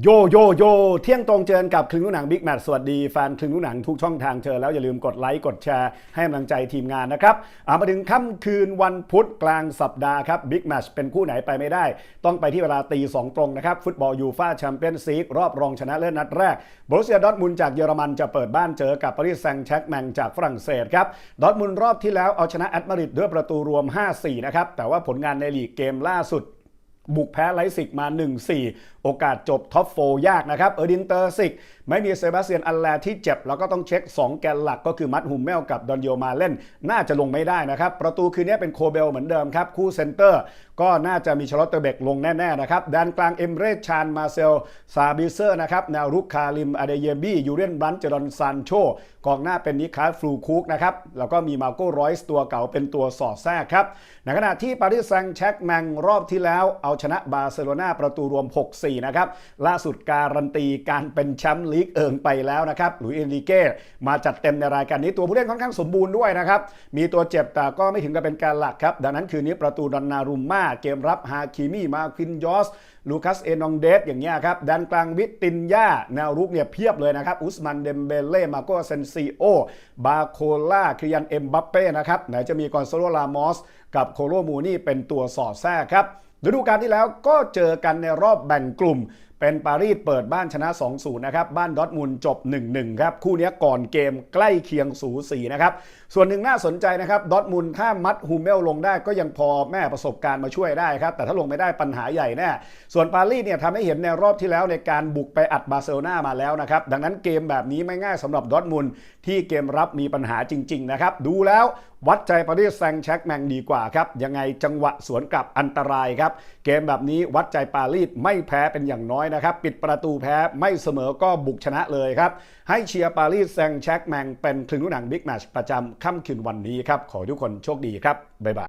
โยโยโยเที่ยงตรงเจอกับคลึงลูกหนังบิ๊กแมทสวัสดีแฟนคลึงลูกหนังทุกช่องทางเจอแล้วอย่าลืมกดไลค์กดแชร์ให้กำลังใจทีมงานนะครับามาถึงค่ำคืนวันพุธกลางสัปดาห์ครับบิ๊กแมทเป็นคู่ไหนไปไม่ได้ ต้องไปที่เวลาตีสองตรงนะครับ ฟุตบอลยูฟ่าแชมเปี้ยนส์ลีกรอบรองชนะเลิศนัดแรกบรูเซียดอทมุนจากเยอรมันจะเปิดบ้านเจอกับปารีสแซงต์แชร์กแมงจากฝรั่งเศสครับดอทมุนรอบที่แล้วเอาชนะแอตมาริดด้วยประตูรวม 5-4นะครับแต่ว่าผลงานในลีกเกมล่าสุดบุกแพ้ไลซิกมา 1-4โอกาสจบท็อปโฟยากนะครับเออร์ดินเตอร์ซิก ไม่มีเซบาสเตียนอัลแลที่เจ็บ แล้วก็ต้องเช็ค 2 แกนหลักก็คือมัดฮุมเมลกับดอนโยมาเล่น น่าจะลงไม่ได้นะครับ ประตูคืนนี้เป็นโคเบลเหมือนเดิมครับ คู่เซนเตอร์ ก็น่าจะมีชลอตเตอร์เบกลงแน่ ๆ นะครับแดนกลางเอมเรชานมาเซลซาบิเซอร์นะครับแนวรุกคาริมอเดเยบี้ยูเรียนบรันเจดอนซานโชกองหน้าเป็นนิคาฟลูคุกนะครับแล้วก็มีมาโก้รอยส์ตัวเก่าเป็นตัวสอดแทรกครับในขณะที่ปารีสแซงต์แชร์กแมงรอบที่แล้วเอาชนะบาร์เซโลนาประตูรวม 6-4นะครับ ล่าสุดการันตีการเป็นแชมป์ลีกเอิงไปแล้วนะครับหลุยเอนริเก้มาจัดเต็มในรายการนี้ตัวผู้เล่นค่อนข้างสมบูรณ์ด้วยนะครับ มีตัวเจ็บแต่ก็ไม่ถึงกับเป็นการหลักครับ ดังนั้นคืนนี้ประตูดอนนารุมมาเกมรับฮาคิมี่มาคินยอสลูคัสเอนองเดสอย่างเงี้ยครับด้านกลางวิตตินยาแนวรุกเนี่ยเพียบเลยนะครับ อุสมันเดมเบเล่มาโกเซนซิโอบาโคล่าคริยันเอ็มบัปเป้นะครับไหนจะมีกอนโซโลลามอสกับโคโลมูนี่เป็นตัวสอดแทรกครับ ฤดูกาลที่แล้วก็เจอกันในรอบแบ่งกลุ่ม เป็นปารีสเปิดบ้านชนะ 2-0 นะครับ บ้านดอทมุนจบ 1-1 ครับ คู่นี้ก่อนเกมใกล้เคียงสูสีนะครับ ส่วนหนึ่งน่าสนใจนะครับดอทมุนถ้ามัดฮูเมลลงได้ก็ยังพอแม่ประสบการณ์มาช่วยได้ครับ แต่ถ้าลงไม่ได้ปัญหาใหญ่แน่ ส่วนปารีสเนี่ยทำให้เห็นในรอบที่แล้วในการบุกไปอัดบาร์เซโลนามาแล้วนะครับ ดังนั้นเกมแบบนี้ไม่ง่ายสำหรับดอทมุนที่เกมรับมีปัญหาจริง ๆ นะครับ ดูแล้ว วัดใจปารีสแซงแช็กแมงดีกว่าครับ ยังไงจังหวะสวนกลับอันตรายครับ เกมแบบนี้วัดใจปารีสไม่แพ้เป็นอย่างน้อยนะครับ ปิดประตูแพ้ไม่เสมอก็บุกชนะเลยครับ ให้เชียร์ปารีสแซงแช็กแมงเป็นคลึงหนังบิ๊กแมชประจำค่ำคืนวันนี้ครับ ขอทุกคนโชคดีครับ บ๊ายบาย